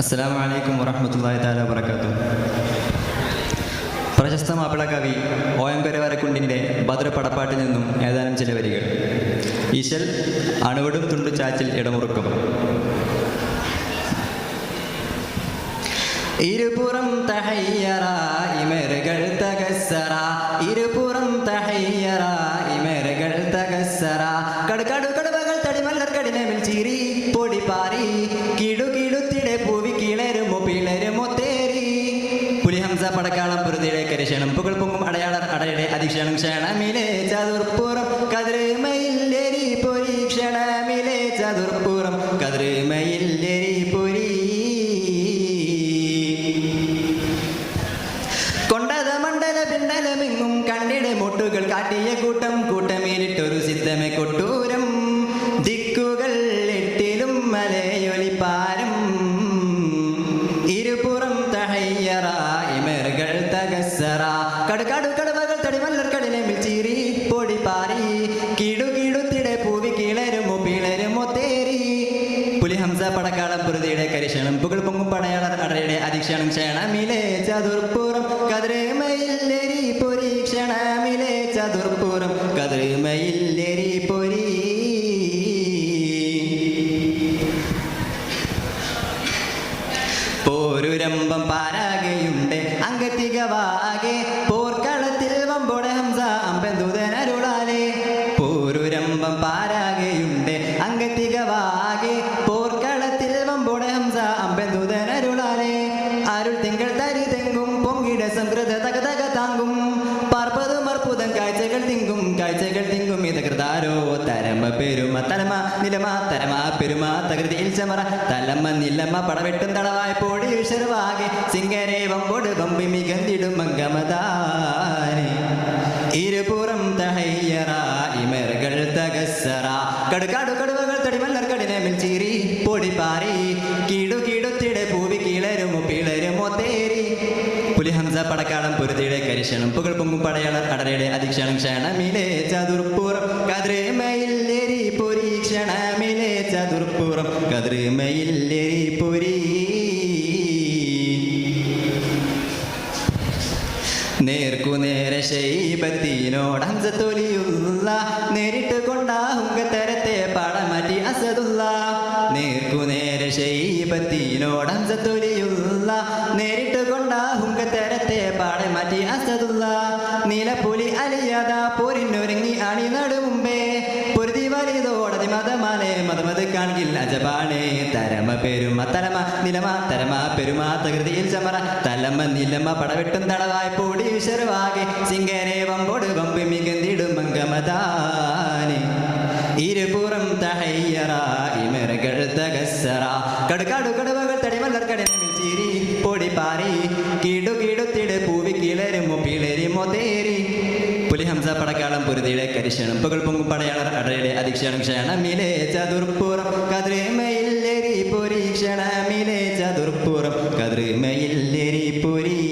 അസ്സാം വലൈക്കും വറഹമത്തല്ലാഹി താല വർക്കാത്തു പ്രശസ്ത മാപ്പിള കവി ഒ എം കരവരക്കുണ്ടിന്റെ ഭദ്ര പടപ്പാട്ടിൽ നിന്നും ഏതാനും ചില വരികൾ. ഈശൽ അണുവിടും തുണ്ടു ചാച്ചിൽ ഇടമുറുക്കും. ഇരുപുറം തഹയ്യറ ഇമരുകൾ തകസറ ഇരുപുറം തഹയ്യറ ഇമരുകൾ തകസറ കടുകടു പുലിഹംസ പടക്കാളം പൊരുതിയുടെ കരിശേണം പുകൾ പൊങ്ങും അടയാളർ അടയുടെ അധിക്ഷണം ക്ഷണമിലെ ചതുർപ്പുറം കതിരുമയില്ലെരി പൊരി ക്ഷണമിലെ ചതുർപ്പുറം കതിരുമയില്ലെരി പൊരി. കൊണ്ടത മണ്ഡല പിണ്ടലമെങ്ങും കണ്ണിടെ മുട്ടുകൾ കാട്ടിയ കൂട്ടം കൂട്ടമേലിട്ടൊരു സിദ്ധമെ കൊട്ടൂരം കടുവകൾ തടിമല്ലർ കടിനമിൽ ചീറി പൊടി പാറി. കിടു കിടുത്തിടെ പൂവി കിളരുമോ പിളരുമോ തേറി. പുലിഹംസ പടക്കാളം പ്രതിയുടെ കരിശണം പുകൾ പൊങ്ങും പടയാളർ അടയുടെ അധീക്ഷണം ക്ഷണമിലെ ചതുർപ്പുറം കതിരമയില്ലെരി പൊരി ക്ഷണമിലെ ചതുർപ്പുറം കതിരമയില്ലെരി പൊരി. പോരുരമ്പം പാരാകെയുണ്ട് അംഗത്തികവാകെ പോ അമ്പന്തുതനരുളാലെ പോരുരമ്പം പാരാകെയുണ്ട്. അംഗത്തികവാകെ പോർക്കളത്തിൽ വമ്പോടെ ഹംസ ദൂതനരുളാലേ അരുൾ തിങ്കൾ തരി തെങ്കും പൊങ്കിട സംകൃത തക തക താങ്കും. പാർപ്പതും കാഴ്ചകൾ തിങ്കും കാഴ്ചകൾ തിങ്കും. ഇത് കൃതാരോ തരമ പെരുമ തലമ നിലമ തരമ പെരുമ തകൃതിയിൽ ചമറ തലമ നിലമ പടവെട്ടും തടവായ പോടി വിഷർവാകെ സിംഗരേ വമ്പോട് വമ്പി മികന്തിടും മംഗമതാനെ ഇരുപുറം കടിനമിൽ പൊടിപ്പാറി പൊടി പാറി. കിടു കിടുത്തിടെ പൂവി കിളരുമോ പിളരുമോ തേരി പുലിഹംസ പടക്കാടം പൊരുതിയുടെ കരിശണം. പുകൾ പൊങ്ങും പടയാളർ അടരയുടെ അധിക്ഷണം ക്ഷണമിലെ ചതുർപ്പുറം. കതിരമയില്ലേരി പൊരി ക്ഷണമിലെ ചതുർപ്പുറം. കതിരമയില്ലേരി പൊരി. നേർക്കു നേരെ ശൈബത്തിനോട് ഹംസത്തൊലിയുള്ള നേരിട്ട് കൊണ്ടാഹുങ്ക ശൈബത്തിനോട് ഹംസത്തൊലിയുള്ള നേരിട്ട് കൊണ്ടാഹുങ്ക പാടെ മാറ്റി അസതുള്ള. നീലപ്പുലി അലിയാത പോരിനൊരുങ്ങി അണി നടുമുമ്പേ. പൊരുതി വലിയതോടതി മതമാനെ മതമത് കാണില്ല അജപാണേ. തരമ പെരുമ തലമ നിലമ തരമ പെരുമ തകൃതിയിൽ ചമറ. തലമ നിലമ പടവെട്ടും തടവായി പൊടി വിശർവാകെ സിംഗരെ വമ്പോട് വമ്പ് മികന്തിടും മംഗമതാനെ ഇരുപുറം തഹയ്യറ ഇമറുകൾ തകസറ കടുകാടു കടുവകൾ കിടു പൂവി കിളരുമോ പിളരുമോ തേരി? പുലിഹംസ പടക്കാളം പൊരുതിയുടെ കരിശണം പുകൾ പൊങ്ങു പടയാളർ അടയുടെ അധിക്ഷണം. ക്ഷണമിലെ ചതുർപ്പുറം കതിരമയില്ലെരി പൊരി. ക്ഷണമിലെ ചതുർപ്പുറം കതിരമയില്ലെരി പൊരി.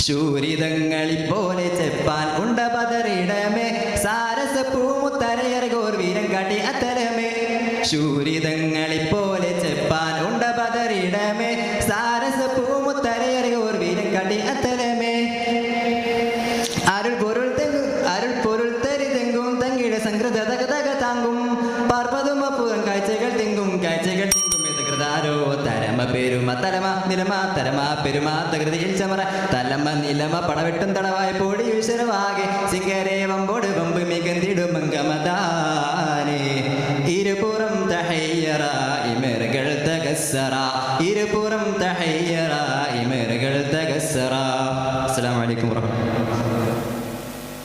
ശൂരിതങ്ങളിപ്പോലെ ചെപ്പാൻ ഉണ്ട പതറിടമേ. സാരസ പൂമുത്തരയർഗോർ വീരം കാട്ടി അത്തരമേ. ശൂരിതങ്ങളിപ്പോലെ നിലമ തരമ പെരുമാ തകൃതിയിൽ ചമറ. തലമ നിലമ പടവെട്ടും തടവായ പൊടി വിശരവാകെ സിംഗരേ വമ്പോട് വമ്പ് മികന്തിടും മംഗമതാനെ ഇരുപുറം തഹയ്യറ ഇമരുകൾ തകസറ ഇരുപുറം തഹയ്യറ ഇമരുകൾ തകസറ അസ്സലാമു അലൈക്കും വറഹ്മത്തുള്ളാഹി